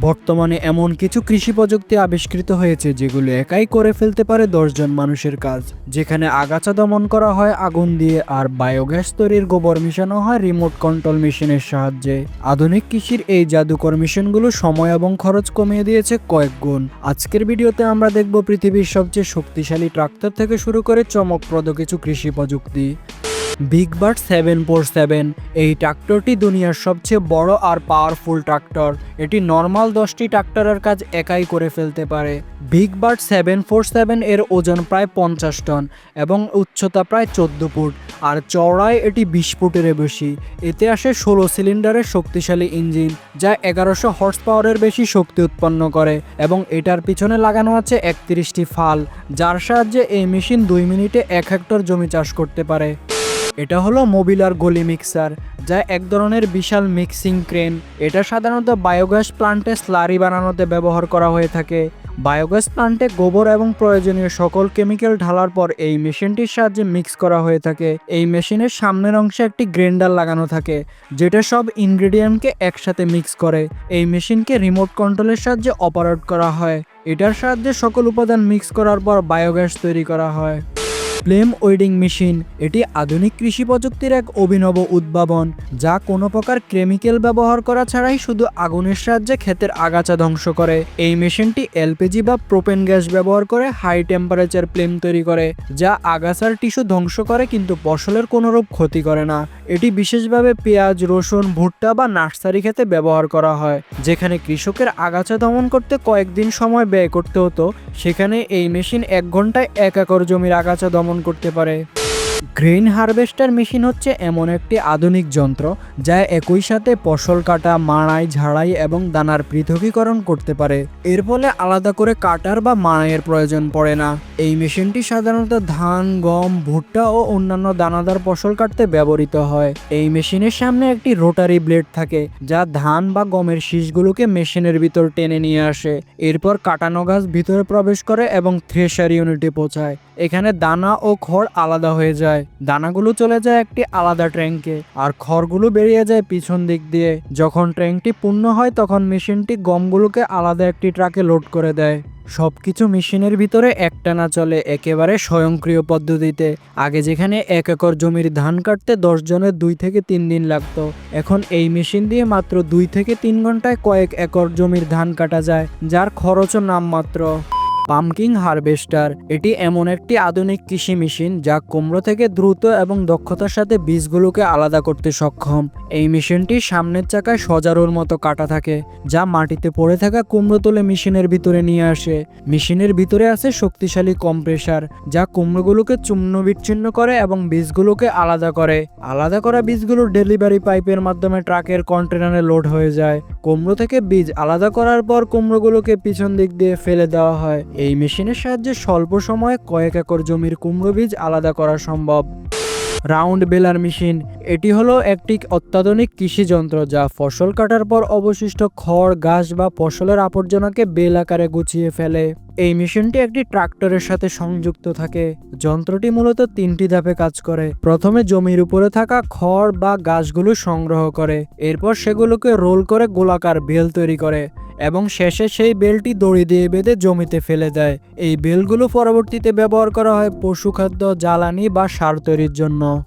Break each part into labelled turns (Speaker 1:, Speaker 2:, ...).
Speaker 1: বর্তমানে এমন কিছু কৃষি প্রযুক্তি আবিষ্কৃত হয়েছে যেগুলো একাই করে ফেলতে পারে দশজন মানুষের কাজ। যেখানে আগাছা দমন করা হয়, আগুন দিয়ে, আর বায়োগ্যাস তৈরির গোবর মিশানো হয় রিমোট কন্ট্রোল মেশিনের সাহায্যে। আধুনিক কৃষির এই জাদুকর মেশিনগুলো সময় এবং খরচ কমিয়ে দিয়েছে কয়েক গুণ। আজকের ভিডিওতে আমরা দেখব পৃথিবীর সবচেয়ে শক্তিশালী ট্রাক্টর থেকে শুরু করে চমকপ্রদ কিছু কৃষি প্রযুক্তি। Big bird seven four seven এই ট্রাক্টরটি দুনিয়ার সবচেয়ে বড় আর পাওয়ারফুল ট্রাক্টর এটি নর্মাল দশটি ট্রাক্টরের কাজ একাই করে ফেলতে পারে। Big bird seven four seven এর ওজন প্রায় পঞ্চাশ টন এবং উচ্চতা প্রায় চোদ্দ ফুট, আর চওড়ায় এটি বিশ ফুটের বেশি। এতে আসে ষোলো সিলিন্ডারের শক্তিশালী ইঞ্জিন, যা এগারোশো হর্স পাওয়ারের বেশি শক্তি উৎপন্ন করে, এবং এটার পিছনে লাগানো আছে একত্রিশটি ফাল, যার সাহায্যে এই মেশিন দুই মিনিটে এক হেক্টর জমি চাষ করতে পারে। এটা হলো মোবিলার গলি মিক্সার, যা এক ধরনের বিশাল মিক্সিং ক্রেন। এটা সাধারণত বায়োগ্যাস প্লান্টে স্লারি বানানোতে ব্যবহার করা হয়ে থাকে। বায়োগ্যাস প্লান্টে গোবর এবং প্রয়োজনীয় সকল কেমিক্যাল ঢালার পর এই মেশিনটির সাহায্যে মিক্স করা হয়ে থাকে। এই মেশিনের সামনের অংশে একটি গ্রেন্ডার লাগানো থাকে, যেটা সব ইনগ্রেডিয়েন্টকে একসাথে মিক্স করে। এই মেশিনকে রিমোট কন্ট্রোলের সাহায্যে অপারেট করা হয়। এটার সাহায্যে সকল উপাদান মিক্স করার পর বায়োগ্যাস তৈরি করা হয়। ফ্লেম ওয়েডিং মেশিন এটি আধুনিক কৃষি প্রযুক্তির এক অভিনব উদ্ভাবন, যা কোনো প্রকার কেমিক্যাল ব্যবহার করা ছাড়াই শুধু আগুনের সাহায্যে ক্ষেতের আগাছা ধ্বংস করে। এই মেশিনটি এলপিজি বা প্রোপেন গ্যাস ব্যবহার করে হাই টেম্পারেচার ফ্লেম তৈরি করে, যা আগাছার টিস্যু ধ্বংস করে কিন্তু ফসলের কোনোরূপ ক্ষতি করে না। এটি বিশেষভাবে পেঁয়াজ, রসুন, ভুট্টা বা নার্সারি ক্ষেতে ব্যবহার করা হয়, যেখানে কৃষকের আগাছা দমন করতে কয়েকদিন সময় ব্যয় করতে হতো। সেখানে এই মেশিন এক ঘন্টায় এক একর জমির আগাছা দমন করতে পারে। গ্রেন হারভেস্টার মেশিন হচ্ছে এমন একটি আধুনিক যন্ত্র যা একই সাথে ফসল কাটা, মাড়াই, ঝাড়াই এবং দানার পৃথকীকরণ করতে পারে। এর ফলে আলাদা করে কাটার বা মাড়াইয়ের প্রয়োজন পড়ে না। এই মেশিনটি সাধারণত ধান, গম, ভুট্টা ও অন্যান্য দানাদার ফসল কাটতে ব্যবহৃত হয়। এই মেশিনের সামনে একটি রোটারি ব্লেড থাকে, যা ধান বা গমের শীষগুলোকে মেশিনের ভিতর টেনে নিয়ে আসে। এরপর কাটানো গাছ ভিতরে প্রবেশ করে এবং থ্রেশার ইউনিটে পৌঁছায়। এখানে দানা ও খড় আলাদা হয়ে যায়। দানাগুলো চলে যায় একটি আলাদা ট্যাঙ্কে আর খড়গুলো বেরিয়ে যায় পিছন দিক দিয়ে। যখন ট্যাঙ্কটি পূর্ণ হয়, তখন মেশিনটি গমগুলোকে আলাদা একটি ট্রাকে লোড করে দেয়। সব কিছু মেশিনের ভিতরে একটানা চলে একেবারে স্বয়ংক্রিয় পদ্ধতিতে। আগে যেখানে এক একর জমির ধান কাটতে দশ জনের দুই থেকে তিন দিন লাগতো। এখন এই মেশিন দিয়ে মাত্র দুই থেকে তিন ঘন্টায় কয়েক একর জমির ধান কাটা যায়, যার খরচও নামমাত্র। Pumpkin harvester. এটি এমন একটি আধুনিক কৃষি মেশিন যা কুমড়ো থেকে দ্রুত এবং দক্ষতার সাথে বীজগুলোকে আলাদা করতে সক্ষম। এই মেশিনটি সামনের চাকায় সজারুর মতো কাটা থাকে, যা মাটিতে পড়ে থাকা কুমড়ো তুলে মেশিনের ভিতরে নিয়ে আসে। মেশিনের ভিতরে আছে শক্তিশালী কম্প্রেসার, যা কুমড়োগুলোকে চূর্ণ বিচ্ছিন্ন করে এবং বীজগুলোকে আলাদা করে। আলাদা করা বীজগুলো ডেলিভারি পাইপের মাধ্যমে ট্রাকের কন্টেনারে লোড হয়ে যায়। কুমড়ো থেকে বীজ আলাদা করার পর কুমড়োগুলোকে পিছন দিক দিয়ে ফেলে দেওয়া হয়। এই মেশিনের সাহায্যে স্বল্প সময়ে কয়েক একর জমির কুমড়ো বীজ আলাদা করা সম্ভব। রাউন্ড বেলার মেশিন। এটি হলো একটি অত্যাধুনিক কৃষি যন্ত্র যা ফসল কাটার পর অবশিষ্ট খড়, ঘাস বা ফসলের আবর্জনাকে বেল আকারে গুছিয়ে ফেলে। এই মেশিনটি একটি ট্রাক্টরের সাথে সংযুক্ত থাকে। যন্ত্রটি মূলত তিনটি ধাপে কাজ করে। প্রথমে জমির উপরে থাকা খড় বা গাছগুলো সংগ্রহ করে। এরপর সেগুলোকে রোল করে গোলাকার বেল তৈরি করে। এবং শেষে সেই বেলটি দড়ি দিয়ে বেঁধে জমিতে ফেলে দেয়। এই বেলগুলো পরবর্তীতে ব্যবহার করা হয় পশুখাদ্য, জ্বালানি বা সার তৈরির জন্য।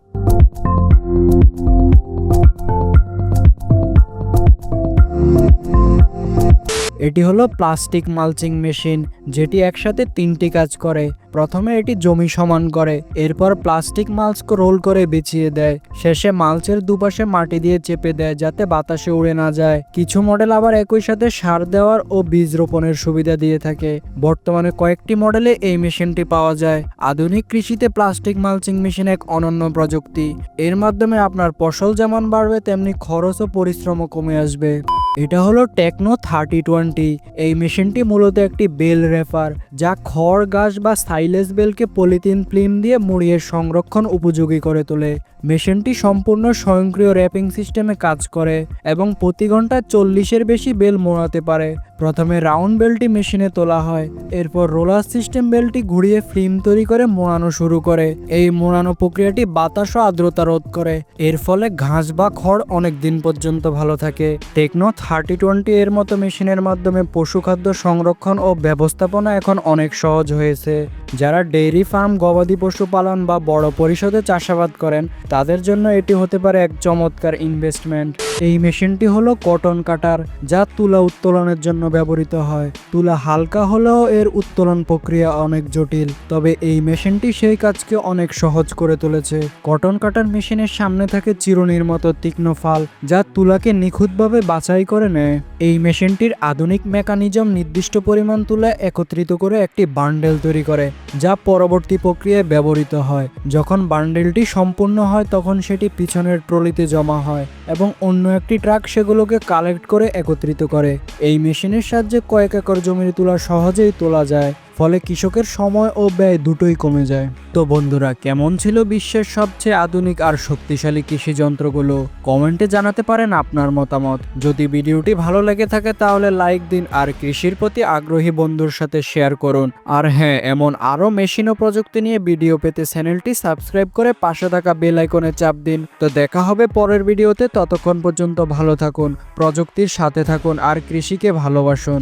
Speaker 1: এটি হলো প্লাস্টিক মালচিং মেশিন, যেটি একসাথে তিনটি কাজ করে। প্রথমে এটি জমি সমান করে, এরপর প্লাস্টিক মালচকে রোল করে বিছিয়ে দেয়। শেষে মালচের দুপাশে মাটি দিয়ে চেপে দেয় যাতে বাতাসে উড়ে না যায়। কিছু মডেল আবার একই সাথে সার দেওয়ার ও বীজ রোপণের সুবিধা দিয়ে থাকে। বর্তমানে কয়েকটি মডেলে এই মেশিনটি পাওয়া যায়। আধুনিক কৃষিতে প্লাস্টিক মালচিং মেশিন এক অনন্য প্রযুক্তি। এর মাধ্যমে আপনার ফসল যেমন বাড়বে, তেমনি খরচ ও পরিশ্রমও কমে আসবে। এটা হলো টেকনো থার্টি টোয়েন্টি এই মেশিনটি মূলত একটি বেল রেফার যা খড়, গাছ বা সাইলেস বেলকে পলিথিন, ফ্লিম দিয়ে মুড়িয়ে সংরক্ষণ উপযোগী করে তোলে। মেশিনটি সম্পূর্ণ স্বয়ংক্রিয় র্যাপিং সিস্টেমে কাজ করে এবং প্রতি ঘন্টায় চল্লিশের বেশি বেল মোড়াতে পারে। প্রথমে রাউন্ড বেলটি মেশিনে তোলা হয়, এরপর রোলার সিস্টেম বেলটি ঘুরিয়ে ফিল্ম তৈরি করে মোড়ানো শুরু করে। এই মোড়ানো প্রক্রিয়াটি বাতাস ও আর্দ্রতা রোধ করে। এর ফলে ঘাস বা খড় অনেক দিন পর্যন্ত ভালো থাকে। টেকনো থার্টি টোয়েন্টি এর মতো মেশিনের মাধ্যমে পশু খাদ্য সংরক্ষণ ও ব্যবস্থাপনা এখন অনেক সহজ হয়েছে। যারা ডেইরি ফার্ম, গবাদি পশু পালন বা বড় পরিসরে চাষাবাদ করেন, তাদের জন্য এটি হতে পারে এক চমৎকার ইনভেস্টমেন্ট। এই মেশিনটি হলো কটন কাটার, যা তুলা উত্তোলনের জন্য ব্যবহৃত হয়। তুলা হালকা হলেও এর উত্তোলন প্রক্রিয়া অনেক জটিল, তবে এই মেশিনটি সেই কাজকে অনেক সহজ করে তুলেছে। কটন কাটার মেশিনের সামনে থাকে চিরুনির মতো তীক্ষ্ণ ফাল, যা তুলাকে নিখুঁতভাবে বাছাই করে নেয়। এই মেশিনটির আধুনিক মেকানিজম নির্দিষ্ট পরিমাণ তুলা একত্রিত করে একটি বান্ডেল তৈরি করে, যা পরবর্তী প্রক্রিয়ায় ব্যবহৃত হয়। যখন বান্ডেলটি সম্পূর্ণ হয়, তখন সেটি পিছনের ট্রলিতে জমা হয় এবং অন্য একটি ট্রাক সেগুলোকে কালেক্ট করে একত্রিত করে। এই মেশিনের সাহায্যে কয়েক একর জমির তুলা সহজেই তোলা যায়। ফলে কৃষকের সময় ও ব্যয় দুটোই কমে যায়। তো বন্ধুরা, কেমন ছিল বিশ্বের সবচেয়ে আধুনিক আর শক্তিশালী কৃষি যন্ত্রগুলো? কমেন্টে জানাতে পারেন আপনার মতামত। যদি ভিডিওটি ভালো লেগে থাকে তাহলে লাইক দিন আর কৃষির প্রতি আগ্রহী বন্ধুর সাথে শেয়ার করুন। আর হ্যাঁ এমন আরও মেশিন ও প্রযুক্তি নিয়ে ভিডিও পেতে চ্যানেলটি সাবস্ক্রাইব করে পাশে থাকা বেল আইকনে চাপ দিন। তো দেখা হবে পরের ভিডিওতে, ততক্ষণ পর্যন্ত ভালো থাকুন, প্রযুক্তির সাথে থাকুন আর কৃষিকে ভালোবাসুন।